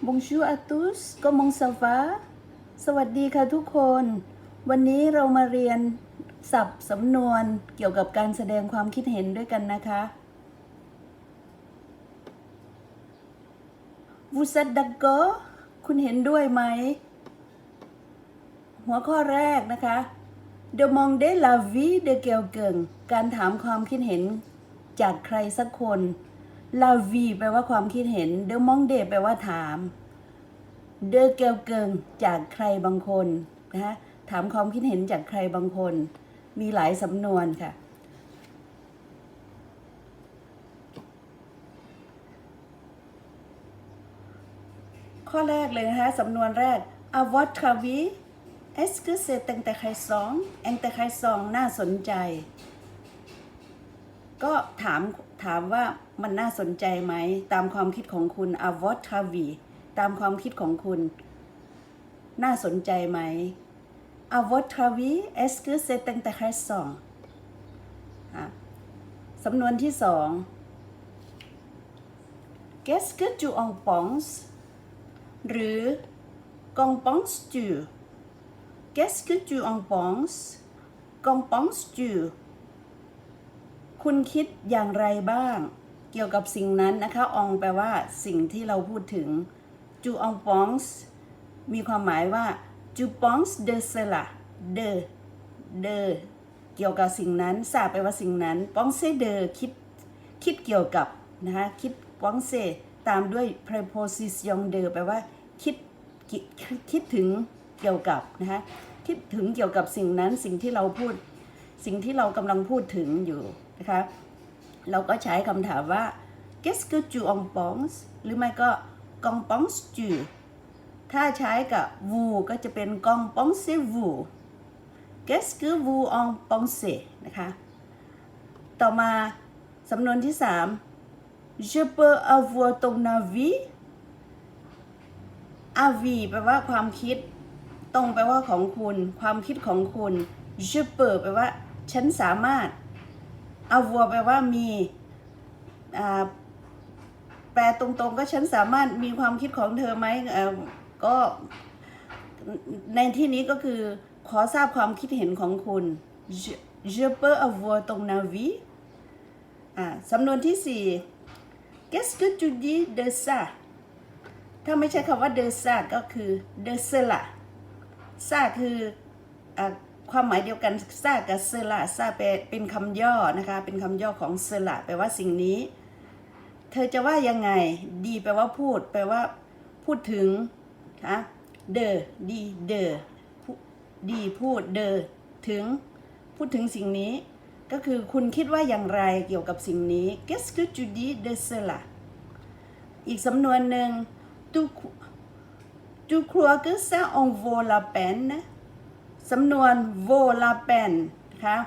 Bonjour à tous comment ça va สวัสดีค่ะทุกคน วันนี้เรามาเรียนศัพท์สำนวนเกี่ยวกับการแสดงความคิดเห็นด้วยกันนะคะ Vous êtes d'accord คุณเห็นด้วยไหม หัวข้อแรกนะคะ Demander l'avis de quelqu'un การถามความคิดเห็นจากใครสักคน l'avis แปลว่าความคิดเห็น demander แปลว่าถาม de quelqu'un จากใครบางคนนะคะถามความคิดเห็นจากใครบางคน มีหลายสำนวนค่ะ ข้อแรกเลยนะคะสำนวนแรก a votre avis est-ce que c'est intéressant intéressant น่าสนใจ ก็ถาม ถามว่ามันน่าสนใจไหม ตามความคิดของคุณอาวอตคาวีตามความคิดของคุณ น่าสนใจไหมอาวอตคาวีเอสคือเซตังแต่แค่สองสำนวนที่สองแกสคือจูออ tu en penses หรือกองป penses-tu Qu'est-ce que งส์กองปองสจู คุณคิดอย่างไรบ้าง เกี่ยวกับสิ่งนั้นนะคะอองแปลว่าสิ่งที่เราพูดถึง tu en penses มีความหมายว่า tu penses de cela de de เกี่ยวกับสิ่งนั้นทราบแปว่าสิ่งนั้น penser de คิดคิดเกี่ยวกับนะคะคิด penser ตามด้วย preposition de แปลว่าคิดคิดคิดถึงเกี่ยวกับนะคะคิดถึงเกี่ยวกับสิ่งนั้นสิ่งที่เราพูด สิ่งที่เรากำลังพูดถึงอยู่ นะคะ เราก็ใช้คำถามว่า qu'est-ce que tu en penses หรือไม่ก็ qu'en penses-tu ถ้าใช้กับ vous ก็จะเป็น qu'en pensez-vous qu'est-ce que vous en pensez นะคะ ต่อมาสำนวนที่ 3 je peux avoir ton avis avis แปลว่าความคิด ตรงแปลว่าของคุณ ความคิดของคุณ je peux แปลว่า ฉันสามารถ avoir แปลว่ามีแปลตรงๆก็ฉันสามารถมีความคิดของเธอไหมก็ในที่นี้ก็คือขอทราบความคิดเห็นของคุณ je peux avoir ton avis อ่าสำนวนที่สี่ qu'est-ce que tu dis de ça ถ้าไม่ใช่คำว่า de ça ก็คือ de cela ซาคืออ ความหมายเดียวกันซากับเซลาซาเป็นคำย่อนะคะ เป็นคำย่อของเซลาแปลว่าสิ่งนี้ เธอจะว่ายังไง ดีแปลว่าพูด แปลว่า พูดถึงนะเดอดีเดอดีพูดเดอถึง พูดถึงสิ่งนี้ ก็คือคุณคิดว่าอย่างไรเกี่ยวกับสิ่งนี้ qu'est-ce que tu dis de cela อีกสำนวนหนึ่ง tu tu crois que ça en vaut la peine สำนวน vaut la peine นะคะ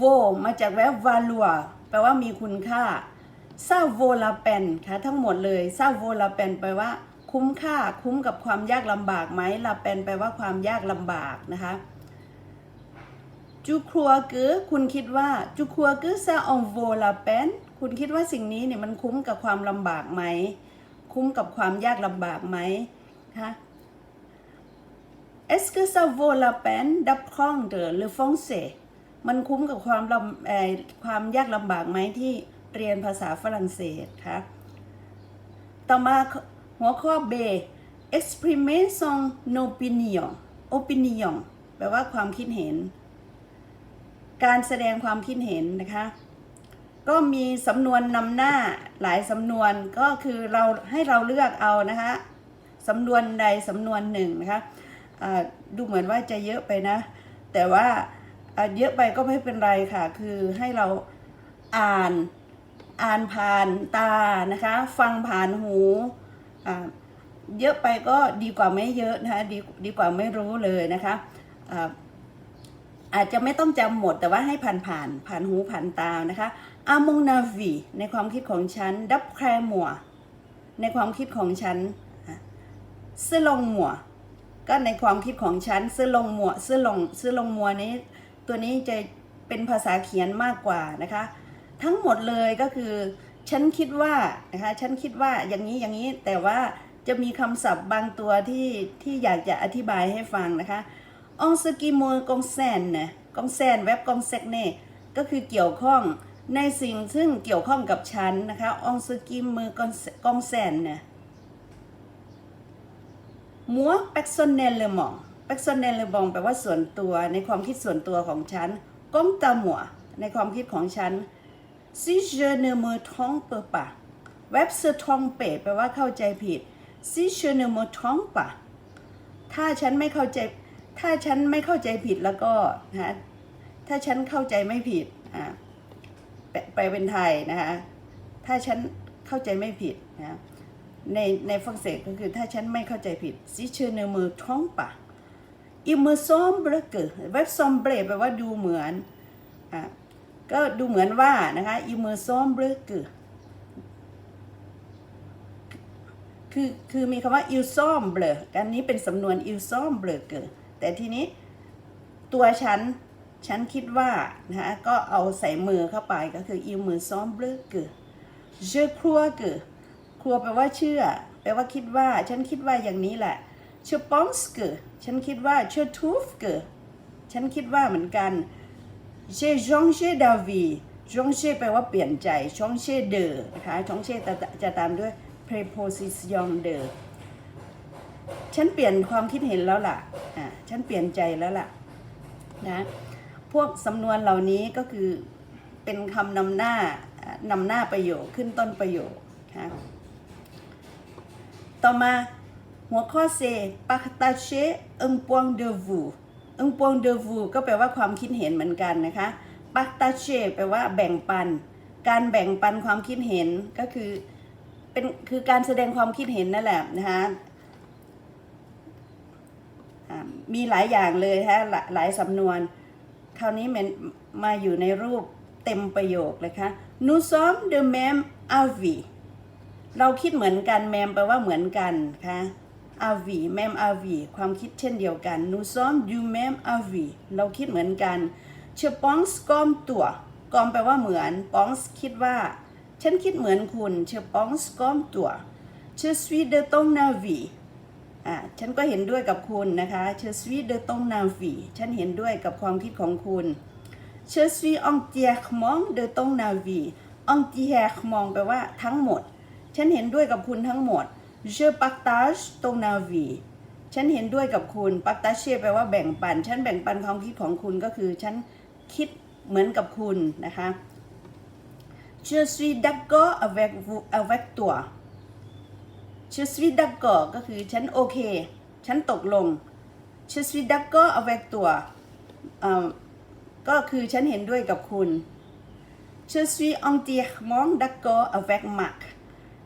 vaut มาจากแวบ valoir แปลว่ามีคุณค่า ça vaut la peine ค่ะทั้งหมดเลย ça vaut la peine แปลว่า คุ้มค่าคุ้มกับความยากลำบากไหม la peine แปลว่าความยากลำบากนะคะ tu crois que คุณคิดว่า tu crois que ça en vaut la peine คุณคิดว่าสิ่งนี้เนี่ยมันคุ้มกับความลำบากไหม คุ้มกับความยากลำบากไหมคะ Est-ce que ça vaut la peine d'apprendre le français มันคุ้มกับความลำความยากลำบากไหมที่เรียนภาษาฝรั่งเศสคะต่อมาหัวข้อ B exprimer son opinion opinion แปลว่าความคิดเห็น การแสดงความคิดเห็นนะคะ ก็มีสำนวนนำหน้าหลายสำนวนก็คือเราให้เราเลือกเอานะคะสำนวนใดสำนวนหนึ่งนะคะ ดูเหมือนว่าจะเยอะไปนะ แต่ว่าเยอะไปก็ไม่เป็นไรค่ะ คือให้เราอ่านอ่านผ่านตานะคะ ฟังผ่านหูเยอะไปก็ดีกว่าไม่เยอะนะคะดีดีกว่าไม่รู้เลยนะคะอาอาจจะไม่ต้องจำหมดแต่ว่าให้ผ่านผ่านผ่านหูผ่านตานะคะอามงนาวีในความคิดของฉันดับแครมัวในความคิดของฉันเสลงหมัว ก็ในความคิดของฉันเสื้อลงมัวเสื้อลงเสื้อลงมัวนี้ ตัวนี้จะเป็นภาษาเขียนมากกว่านะคะ ทั้งหมดเลยก็คือฉันคิดว่านะคะฉันคิดว่าอย่างนี้อย่างนี้แต่ว่าจะมีคำศัพท์บางตัวที่ที่อยากจะอธิบายให้ฟังนะคะองสกิโมกองแซนนะกองแซนเว็บกองเซกเน่ก็คือเกี่ยวข้องในสิ่งซึ่งเกี่ยวข้องกับฉันนะคะองสกิมมือกองแซนเนะ มัว personnellement personnellement แปลว่าส่วนตัวในความคิดส่วนตัวของฉันก้องตาหมัวในความคิดของฉัน si je ne me trompe pas เว็บ se trompe แปลว่าเข้าใจผิด si je ne me trompe pas ถ้าฉันไม่เข้าใจ ถ้าฉันไม่เข้าใจผิดแล้วก็นะถ้าฉันเข้าใจไม่ผิดอ่าแปลแปลเป็นไทยนะคะถ้าฉันเข้าใจไม่ผิดนะ ในในฝรั่งเศสก็คือถ้าฉันไม่เข้าใจผิด si je ne me trompe pas il me semble que เว็บ semble แปลว่าดูเหมือนอะก็ดูเหมือนว่านะคะ il me semble que คือคือมีคำว่า il semble อันนี้เป็นสำนวน il semble que แต่ทีนี้ตัวฉันฉันคิดว่านะคะก็เอาใส่มือเข้าไปก็คือ il me semble que je crois que ครัวแปลว่าเชื่อ แปลว่าคิดว่า ฉันคิดว่าอย่างนี้แหละ je pense que ฉันคิดว่า je trouve que ฉันคิดว่าเหมือนกัน j'ai changé d'avis changé แปลว่าเปลี่ยนใจ changé de นะคะ changé จะจะตามด้วย preposition de ฉันเปลี่ยนความคิดเห็นแล้วล่ะอ่าฉันเปลี่ยนใจแล้วล่ะนะพวกสำนวนเหล่านี้ก็คือเป็นคำนำหน้านำหน้าประโยคขึ้นต้นประโยคค่ะ ต่อมาหัวข้อ C partager un point de vue un point de vue ก็แปลว่าความคิดเห็นเหมือนกันนะคะ partager แปลว่าแบ่งปัน การแบ่งปันความคิดเห็นก็คือเป็นคือการแสดงความคิดเห็นนั่นแหละนะคะมีหลายอย่างเลยฮะหลายหลายสำนวน คราวนี้มันมาอยู่ในรูปเต็มประโยคเลยค่ะ nous sommes de même avis เราคิดเหมือนกันแมมแปลว่าเหมือนกันค่ะอาวีแมมอาวีความคิดเช่นเดียวกัน nous sommes du même avis เราคิดเหมือนกัน je pense comme toi กอมแปลว่าเหมือน pense คิดว่า ฉันคิดเหมือนคุณ je pense comme toi je suis de ton avis อ่าฉันก็เห็นด้วยกับคุณนะคะ je suis de ton avis ฉันเห็นด้วยกับความคิดของคุณ je suis entièrement de ton avis entièrement แปลว่าทั้งหมด ฉันเห็นด้วยกับคุณทั้งหมด je partage ton avis ฉันเห็นด้วยกับคุณ partage แปลว่าแบ่งปัน ฉันแบ่งปันความคิดของคุณก็คือ ฉันคิดเหมือนกับคุณนะคะ je suis d'accord avec vous avec toi je suis d'accord ก็คือฉันโอเค ฉันตกลง je suis d'accord avec toi เอ่อก็คือฉันเห็นด้วยกับคุณ je suis entièrement d'accord avec Marc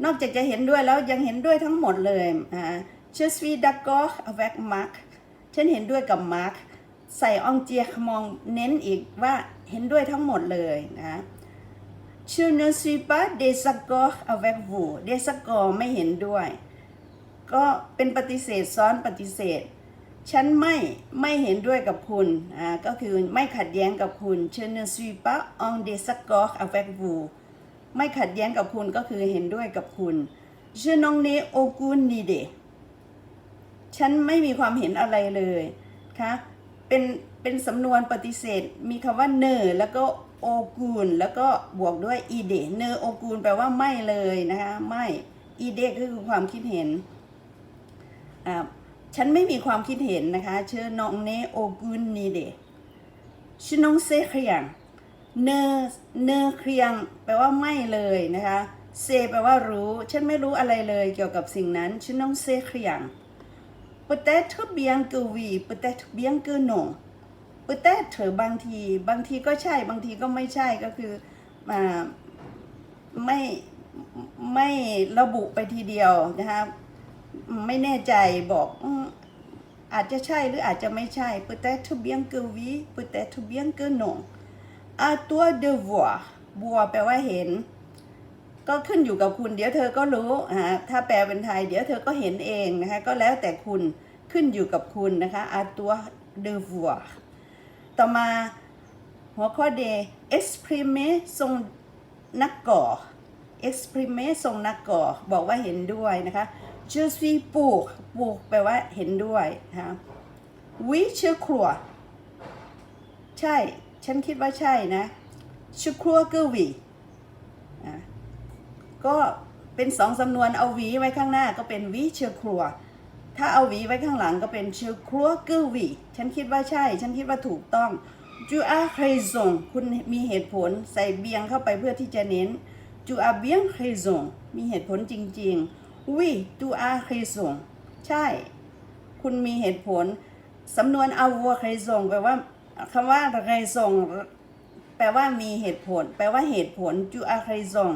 นอกจากจะเห็นด้วยแล้วยังเห็นด้วยทั้งหมดเลยอ่า je suis d'accord avec Marc ฉันเห็นด้วยกับ Marc ใส่ entièrement เน้นอีกว่าเห็นด้วยทั้งหมดเลยนะ je ne suis pas désaccord avec vous d'accord ไม่เห็นด้วย ก็เป็นปฏิเสธซ้อนปฏิเสธ ฉันไม่ไม่เห็นด้วยกับคุณ อ่า ก็คือไม่ขัดแย้งกับคุณ je ne suis pas en désaccord avec vous ไม่ขัดแย้งกับคุณก็คือเห็นด้วยกับคุณ je n'en ai aucune idée ฉันไม่มีความเห็นอะไรเลยคะเป็นเป็นสำนวนปฏิเสธ มีคำว่าเนอแล้วก็โอกูลแล้วก็บวกด้วยอีเดเนอโอกูลแปลว่าไม่เลยนะคะไม่อีเดก็คือความคิดเห็นอ่าฉันไม่มีความคิดเห็นนะคะเชื่อนองเนโอกุนนีเดชนองเซเคียง เนอเนอเครียง แปลว่าไม่เลยนะคะเซแปลว่ารู้ ฉันไม่รู้อะไรเลยเกี่ยวกับสิ่งนั้นชนต้องเซเคียง peut-être bien que oui peut-être bien que non peut-être บางที บางทีก็ใช่ บางทีก็ไม่ใช่ก็คืออ่าไม่ไม่ระบุไปทีเดียวนะคะไม่แน่ใจบอกอาจจะใช่หรืออาจจะไม่ใช่ peut-être bien que oui peut-être bien que non à toi de voir บั อาตัวเดวัวบัวแปลว่าเห็น ก็ขึ้นอยู่กับคุณ เดี๋ยวเธอก็รู้อ่าถ้าแปลเป็นไทย เดี๋ยวเธอก็เห็นเองนะคะ ก็แล้วแต่คุณขึ้นอยู่กับคุณนะคะ à toi de voir ต่อมาหัวข้อ D exprimer son accord exprimer son accord บอกว่าเห็นด้วยนะคะ je suis pour pour แปลว่าเห็นด้วยนะคะ oui je crois ใช่ ฉันคิดว่าใช่นะ je crois que oui อะก็เป็นสองสำนวนเอาหวีไว้ข้างหน้าก็เป็นวิเชครัว ถ้าเอาหวีไว้ข้างหลังก็เป็นเชครัวกึวีฉันคิดว่าใช่ ฉันคิดว่าถูกต้องจูอาเคยซงคุณมีเหตุผลใส่เบียงเข้าไปเพื่อที่จะเน้นจูอาเบียงเคยซงมีเหตุผลจริงๆวิจูอาเคยซงใช่ คุณมีเหตุผลสำนวนอาวัวเคยซงแปลว่า คำว่าเคยซงแปลว่ามีเหตุผล แปลว่าเหตุผลจูอาเคยซง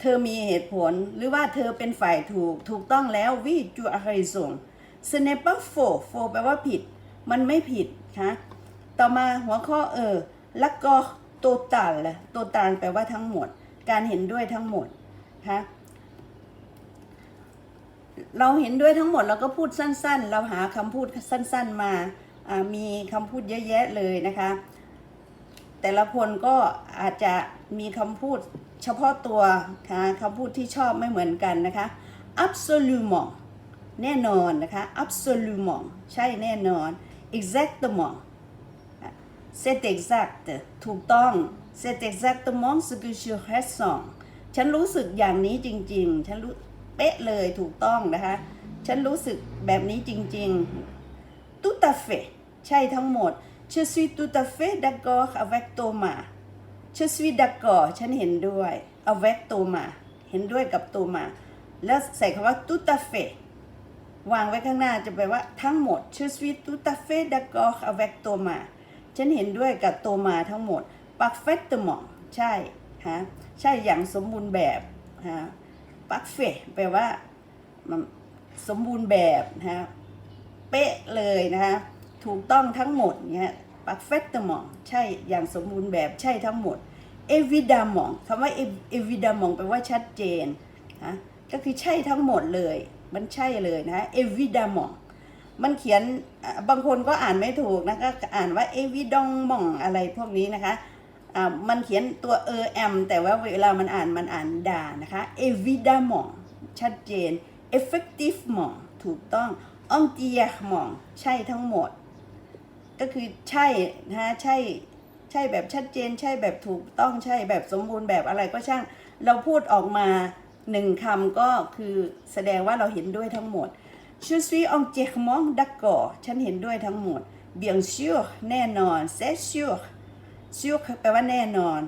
เธอมีเหตุผลหรือว่าเธอเป็นฝ่ายถูกถูกต้องแล้ววิจูอะไรส่งสเนปโฟโฟแปลว่าผิด มันไม่ผิดคะต่อมาหัวข้อเออแล้วก็โตตัลโตตัลแปลว่าทั้งหมด การเห็นด้วยทั้งหมดคะเราเห็นด้วยทั้งหมดเราก็พูดสั้น ๆ เราหาคำพูดสั้น ๆมา มีคำพูดเยอะแยะเลยนะคะ แต่ละคนก็อาจจะมีคำพูดเฉพาะตัวค่ะคำพูดที่ชอบไม่เหมือนกันนะคะ absolument แน่นอนนะคะ absolument ใช่แน่นอน exactement c'est exact ถูกต้อง c'est exactement ce que je ressens ฉันรู้สึกอย่างนี้จริง ๆ ฉันรู้เป๊ะเลยถูกต้องนะคะ ฉันรู้สึกแบบนี้จริง ๆ tout à fait ใช่ทั้งหมด je suis tout à fait d'accord avec Thomas je suis d'accord ฉันเห็นด้วย avec Thomas เห็นด้วยกับ Thomas แล้วใส่คำว่า tout à fait วางไว้ข้างหน้าจะแปลว่าทั้งหมด je suis tout à fait d'accord avec Thomas ฉันเห็นด้วยกับโตมาทั้งหมด parfaitement ใช่ฮะใช่อย่างสมบูรณ์แบบฮะ parfait แปลว่าสมบูรณ์แบบนะฮะเป๊ะเลยนะคะ ถูกต้องทั้งหมดเนี่ย parfaitement ใช่อย่างสมบูรณ์แบบใช่ทั้งหมด évidemment คำว่า évidemment แปลว่าชัดเจนนะก็คือใช่ทั้งหมดเลย มันใช่เลยนะ évidemment มันเขียนบางคนก็อ่านไม่ถูกนะก็อ่านว่า évidemment อะไรพวกนี้นะคะอ่ามันเขียนตัวเออแอมแต่ว่าเวลามันอ่านมันอ่านด่านะคะ évidemment ชัดเจน effectivement ถูกต้อง entièrement ใช่ทั้งหมด ก็คือใช่นะ ใช่ ใช่แบบชัดเจน ใช่แบบถูกต้อง ใช่แบบสมบูรณ์แบบอะไรก็ช่าง เราพูดออกมาหนึ่งคำก็คือแสดงว่าเราเห็นด้วยทั้งหมด je suis entièrement d'accord ฉันเห็นด้วยทั้งหมด bien sûr แน่นอน c'est sûr sûr แปลว่าแน่นอน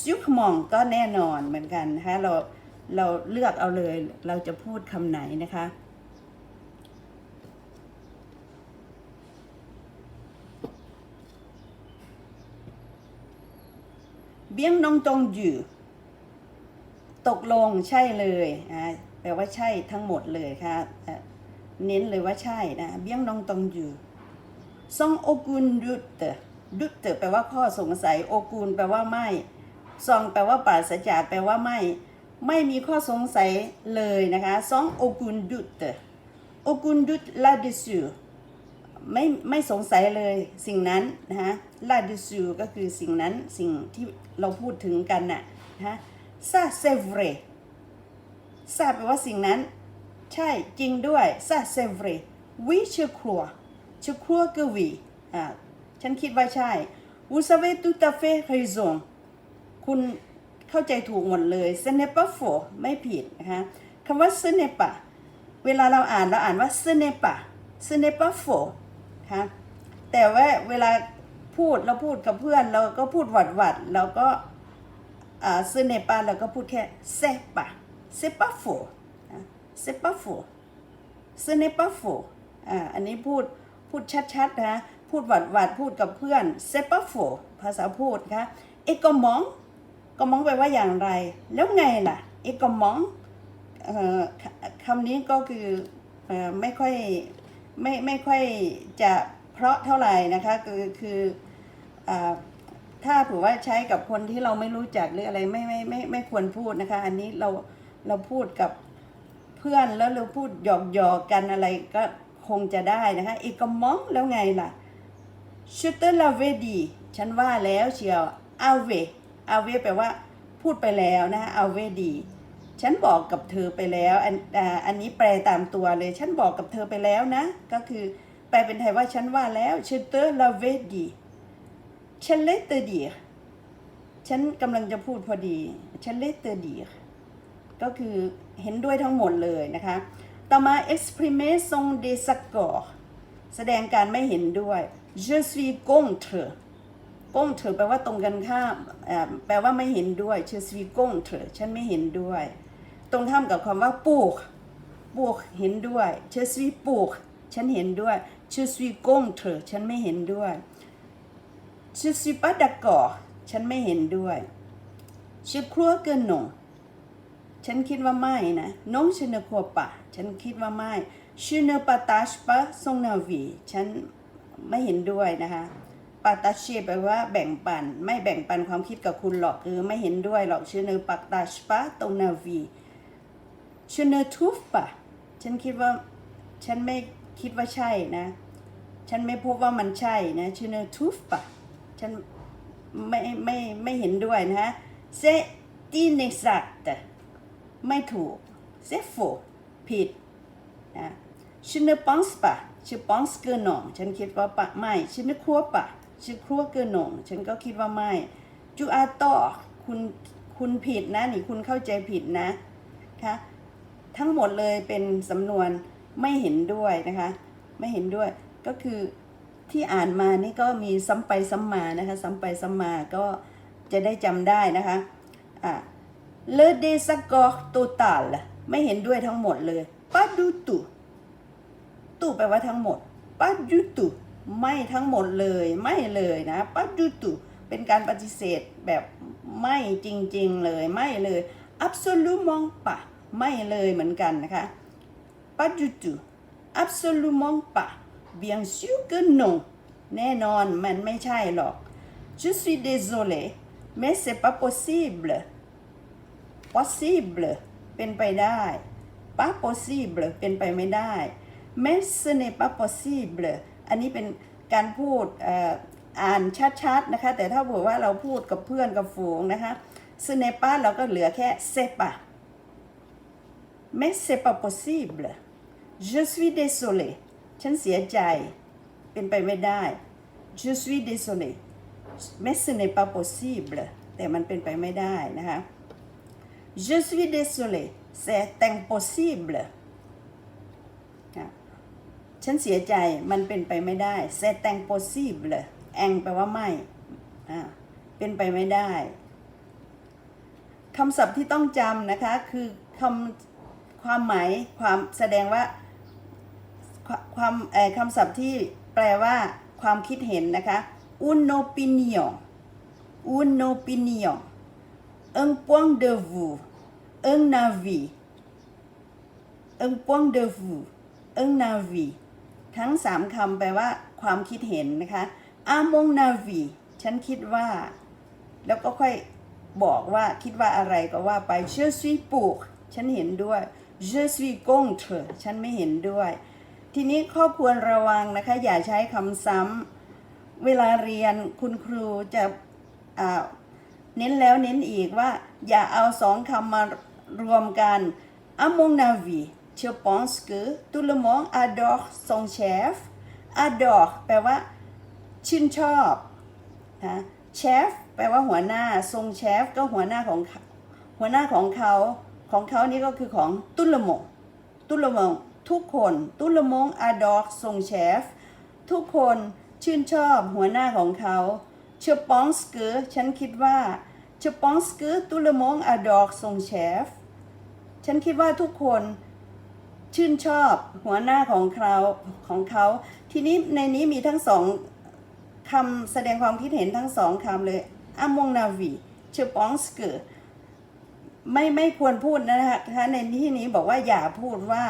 sûrement ก็แน่นอนเหมือนกันนะคะเราเราเลือกเอาเลย เราจะพูดคำไหนนะคะ bien entendu ตกลงใช่เลยอ่าแปลว่าใช่ทั้งหมดเลยค่ะเน้นเลยว่าใช่นะ bien entendu sans aucun doute doute แปลว่าข้อสงสัย aucun แปลว่าไม่ sans แปลว่าปราศจากแปลว่าไม่ ไม่มีข้อสงสัยเลยนะคะ sans aucun doute aucun doute là-dessus ไม่ไม่สงสัยเลยสิ่งนั้นนะฮะ ลาดิซูก็คือสิ่งนั้นสิ่งที่เราพูดถึงกันน่ะนะซาเซเวรซาแปลว่าสิ่งนั้น ใช่จริงด้วยซาเซเวรวิเชครัวเชครัวก็วีอ่าฉันคิดว่าใช่วูซาเวตุตาเฟคริซงคุณเข้าใจถูกหมดเลยเซเนปะโฟไม่ผิดนะคะคำว่าเซเนปะเวลาเราอ่านเราอ่านว่าเซเนปะเซเนปะโฟค่ะแต่ว่าเวลา พูดเราพูดกับเพื่อน เราก็พูดหวัดหวัดเราก็อ่า ce n'est pas เราก็พูดแค่ c'est pas c'est pas faux นะ c'est pas faux ce n'est pas faux อ่าอันนี้พูดพูดชัดๆนะพูดหวัดหวัดๆพูดกับเพื่อน c'est pas faux ภาษาพูดค่ะ et comment comment แปลว่าอย่างไร แล้วไงล่ะ et comment เอ่อคคำนี้ก็คืออไม่ค่อยไม่ไม่ค่อยจะเพราะเท่าไหร่นะคะคือคือ ถ้าถือว่าใช้กับคนที่เราไม่รู้จักหรืออะไรไม่ไม่ไม่ไม่ควรพูดนะคะ อันนี้เราเราพูดกับเพื่อนแล้วเราพูดหยอกหยอกๆกันอะไรก็คงจะได้นะคะอีกก็มองแล้วไงล่ะชุดเตอร์ลาเวดีฉันว่าแล้วเชียวอาเวอาเวแปลว่าพูดไปแล้วนะคะเอาเวดี ฉันบอกกับเธอไปแล้วอันอันนี้แปลตามตัวเลย ฉันบอกกับเธอไปแล้วนะ ก็คือแปลเป็นไทยว่าฉันว่าแล้ว je te l'avais dit je l'ai te dire ฉันกำลังจะพูดพอดีฉัน l'ai te dire ก็คือเห็นด้วยทั้งหมดเลยนะคะ ต่อมา exprimer son désaccord แสดงการไม่เห็นด้วย je suis contre contre แปลว่าตรงกันข้ามแปลว่าไม่เห็นด้วย je suis contre ฉันไม่เห็นด้วย ตรงข้ามกับคำว่า pour pour เห็นด้วย je suis pour ฉันเห็นด้วย je suis contre ฉันไม่เห็นด้วย je suis pas d'accord ฉันไม่เห็นด้วย je crois que non ฉันคิดว่าไม่นะ non je ne crois pas ฉันคิดว่าไม่ je ne partage pas son avis ฉันไม่เห็นด้วยนะคะ partage แปลว่าแบ่งปัน ไม่แบ่งปันความคิดกับคุณหรอกคือไม่เห็นด้วยหรอก je ne partage pas ton avis je ne trouve pas ฉันคิดว่าฉันไม่คิดว่าใช่นะ ฉันไม่พบว่ามันใช่นะ je ne trouve pas ฉันไม่ไม่ไม่เห็นด้วยนะฮะ c'est inexact ไม่ถูก c'est faux ผิดนะ je ne pense pas je pense que non ฉันคิดว่าปะไม่ je ne crois pas je crois que non ฉันก็คิดว่าไม่ tu as tort คุณคุณผิดนะนี่คุณเข้าใจผิดนะคะทั้งหมดเลยเป็นสำนวนไม่เห็นด้วยนะคะ ไม่เห็นด้วยก็คือ ที่อ่านมานี่ก็มีซ้ำไปซ้ำมานะคะซ้ำไปซ้ำมาก็จะได้จำได้นะคะอะ le désaccord total ไม่เห็นด้วยทั้งหมดเลย pas du tout ตู้แปลว่าทั้งหมด pas du tout ไม่ทั้งหมดเลยไม่เลยนะ pas du tout เป็นการปฏิเสธแบบไม่จริง ๆ เลยไม่เลย absolument pas ไม่เลยเหมือนกันนะคะ pas du tout absolument pas bien sûr que non แน่นอนมันไม่ใช่หรอก je suis désolé mais c'est pas possible possible เป็นไปได้ pas possible เป็นไปไม่ได้ mais ce n'est pas possible อันนี้เป็นการพูดอ่านชัดๆนะคะ แต่ถ้าบอกว่าเราพูดกับเพื่อนกับฝูงนะคะ ce n'est pas เราก็เหลือแค่ c'est pas mais c'est pas possible je suis désolé ฉันเสียใจเป็นไปไม่ได้ je suis désolé mais ce n'est pas possible แต่มันเป็นไปไม่ได้นะคะ je suis désolé c'est impossible ฉันเสียใจมันเป็นไปไม่ได้ c'est impossible แองแปลว่าไม่เป็นไปไม่ได้คำศัพท์ที่ต้องจำนะคะ คือคำความหมายความแสดงว่า ความความเอ่อคำศัพท์ที่แปลว่าความคิดเห็นนะคะ un opinion un opinion un point de vue un avis un point de vue un avis ทั้งสามคำแปลว่า ความคิดเห็นนะคะ a mon avis ฉันคิดว่า แล้วก็ค่อยบอกว่าคิดว่าอะไรก็ว่าไป je suis pour ฉันเห็นด้วย je suis contre ฉันไม่เห็นด้วย ทีนี้ข้อควรระวังนะคะ อย่าใช้คำซ้ำเวลาเรียนคุณครูจะเน้นแล้วเน้นอีกว่า อย่าเอาสองคำมารวมกัน à mon avis je pense que tout le monde adore son chef adore แปลว่า ชื่นชอบนะเชฟแปลว่าหัวหน้าทรงเชฟก็หัวหน้าของหัวหน้าของเขาของเขานี่ก็คือของตุลมงตุลมง ทุกคนตุลมงอาดอกทรงเชฟ ทุกคนชื่นชอบหัวหน้าของเขาเชปองสเกอฉันคิดว่าเชปองสเกอตุลมงอาดอกทรงเชฟ ฉันคิดว่าทุกคนชื่นชอบหัวหน้าของเขาของเขา ทีนี้ในนี้มีทั้งสองคำแสดงความคิดเห็นทั้งสองคำเลยอามงนาวีเชปองสเกอร์ไม่ไม่ควรพูดนะคะถ้าในที่นี้บอกว่าอย่าพูดว่า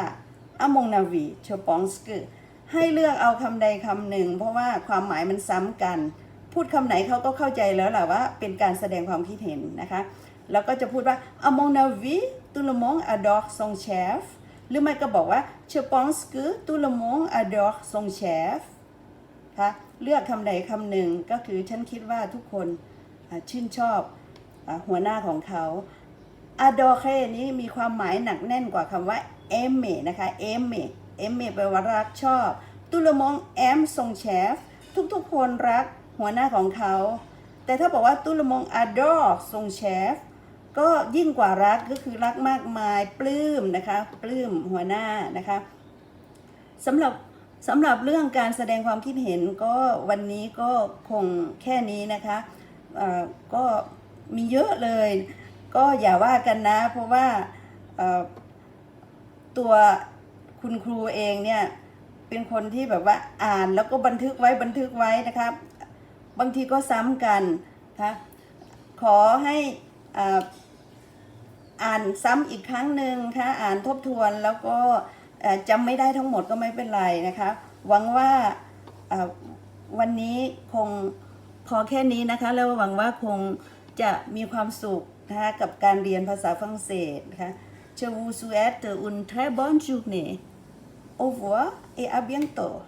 อมงนาวีเชปองสเกอให้เลือกเอาคำใดคำหนึ่ง เพราะว่าความหมายมันซ้ำกัน พูดคำไหนเขาก็เข้าใจแล้วแหละว่า เป็นการแสดงความคิดเห็นนะคะแล้วก็จะพูดว่าอมงนาวีตุลมงอดอกซงเชฟหรือไม่ก็บอกว่าเชปองสเกอตุลมงอดอกซงเชฟคะเลือกคำใดคำหนึ่งก็คือฉันคิดว่าทุกคนชื่นชอบหัวหน้าของเขา adore นี้มีความหมายหนักแน่นกว่าคำว่า aimer นะคะ aimer aimer แปลว่ารักชอบ ตุลมอง am ทรงเชฟ ทุกๆคนรักหัวหน้าของเขา แต่ถ้าบอกว่าตุลมอง adore ทรงเชฟ ก็ยิ่งกว่ารักก็คือรักมากมายปลื้มนะคะปลื้มหัวหน้านะคะสำหรับสำหรับเรื่องการแสดงความคิดเห็นก็วันนี้ก็คงแค่นี้นะคะก็มีเยอะเลย ก็อย่าว่ากันนะ เพราะว่าตัวคุณครูเองเนี่ยเป็นคนที่แบบว่าอ่านแล้วก็บันทึกไว้บันทึกไว้นะครับ บางทีก็ซ้ำกันนะขอให้อ่าอ่านซ้ำอีกครั้งหนึ่งค่ะอ่านทบทวนแล้วก็จำไม่ได้ทั้งหมดก็ไม่เป็นไรนะคะหวังว่าวันนี้คงพอแค่นี้นะคะ แล้วหวังว่าคงจะมีความสุข นะคะกับการเรียนภาษาฝรั่งเศสนะคะ Je vous souhaite une très bonne journée. Au revoir et à bientôt.